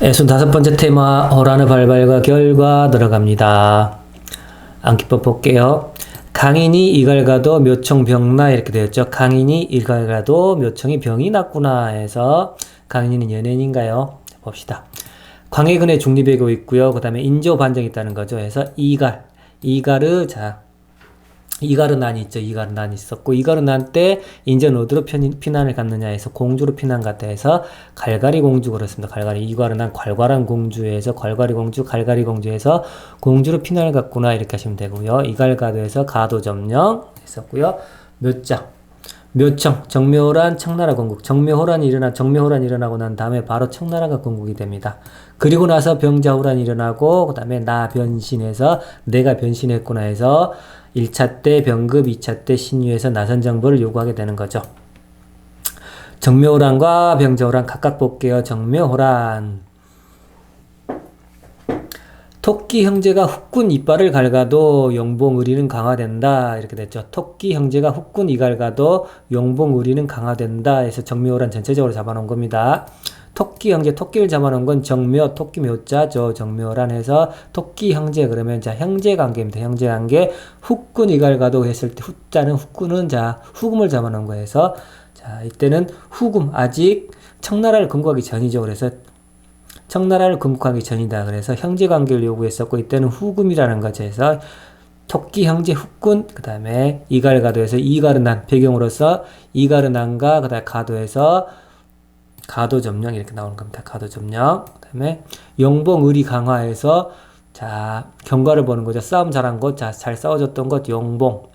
애순 다섯 번째 테마 호란의 발발과 결과 들어갑니다. 암기법 볼게요. 강인이 이갈 가도 묘청 병나 이렇게 되었죠. 강인이 이갈 가도 묘청이 병이 났구나 해서 강인이는 연예인인가요? 자, 봅시다. 광해근의 중립외고 있고요. 그 다음에 인조 반정이 있다는 거죠. 그래서 이갈, 이갈의 자 이가르난이 있죠. 이가르난이 있었고 이가르난 때 인전 어디로 편, 피난을 갔느냐 해서 공주로 피난 갔다 해서 갈가리 공주 그렇습니다. 갈가리 이가르난 괄괄한 공주에서 괄괄이 공주 갈가리 공주에서 공주로 피난을 갔구나 이렇게 하시면 되고요. 이갈가도에서 가도 점령 했었고요. 묘장 묘청 정묘호란 청나라 건국 정묘호란이 일어나 정묘호란이 일어나고 난 다음에 바로 청나라가 건국이 됩니다. 그리고 나서 병자호란이 일어나고 그 다음에 나 변신해서 내가 변신했구나 해서 1차 때 병급, 2차 때 신유해서 나선 정보를 요구하게 되는 거죠. 정묘호란과 병자호란 각각 볼게요. 정묘호란 토끼 형제가 훅군 이빨을 갈가도 용봉 의리는 강화된다 이렇게 됐죠. 토끼 형제가 훅군 이갈가도 용봉 의리는 강화된다 해서 정묘호란 전체적으로 잡아놓은 겁니다. 토끼 형제 토끼를 잡아놓은 건 정묘 토끼 묘자죠. 정묘란 해서 토끼 형제 그러면 자 형제 관계입니다. 형제 관계 훅군 이갈가도 했을 때 후자는 훅군은 자 후금을 잡아놓은 거에서 자 이때는 후금 아직 청나라를 건국하기 전이죠. 그래서 청나라를 건국하기 전이다. 그래서 형제 관계를 요구했었고 이때는 후금이라는 거죠. 해서 토끼 형제 훅군 그다음에 이갈 가도에서 이가르난 배경으로서 이가르난과 그다음에 가도에서 가도 점령 이렇게 나오는 겁니다. 가도 점령. 그다음에 용봉 의리 강화해서 자 경과를 보는 거죠. 싸움 잘한 것, 자 잘 싸워줬던 것 용봉.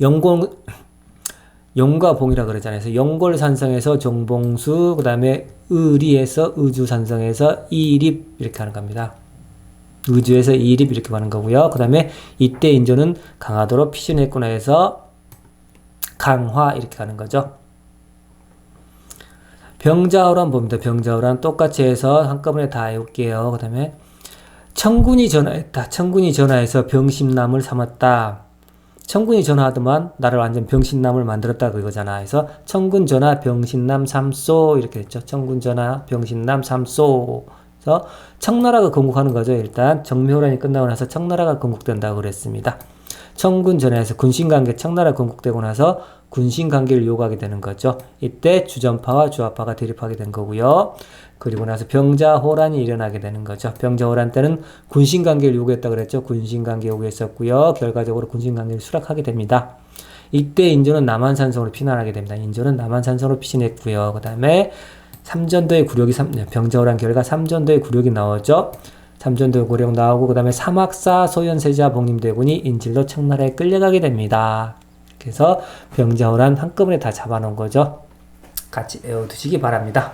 용공 용과 봉이라 그러잖아요. 그래서 용골산성에서 종봉수, 그 다음에 의리에서 의주산성에서 이립 이렇게 하는 겁니다. 의주에서 이립 이렇게 하는 거고요. 그 다음에 이때 인조는 강하도록 피신했구나 해서 강화 이렇게 하는 거죠. 병자호란 봅니다. 병자호란 똑같이 해서 한꺼번에 다 해올게요. 그 다음에 청군이 전화했다. 청군이 전화해서 병심남을 삼았다. 청군이 전화하더만 나를 완전 병신남을 만들었다 그거잖아. 그래서 청군 전화 병신남 삼소 이렇게 됐죠. 청군 전화 병신남 삼소. 그래서 청나라가 건국하는 거죠. 일단 정묘란이 끝나고 나서 청나라가 건국된다고 그랬습니다. 청군 전야에서 군신관계 청나라 건국되고 나서 군신 관계를 요구하게 되는 거죠. 이때 주전파와 주화파가 대립하게 된 거고요. 그리고 나서 병자호란이 일어나게 되는 거죠. 병자호란 때는 군신 관계를 요구했다 그랬죠. 군신 관계 요구했었고요. 결과적으로 군신 관계를 수락하게 됩니다. 이때 인조는 남한산성으로 피난하게 됩니다. 인조는 남한산성으로 피신했고요. 그 다음에 삼전도의 삼, 네, 병자호란 결과 삼전도의 굴욕이 나오죠. 삼전도 고령 나오고 그 다음에 사막사 소현세자 복림대군이 인질로 청나라에 끌려가게 됩니다. 그래서 병자호란 한꺼번에 다 잡아놓은 거죠. 같이 외워두시기 바랍니다.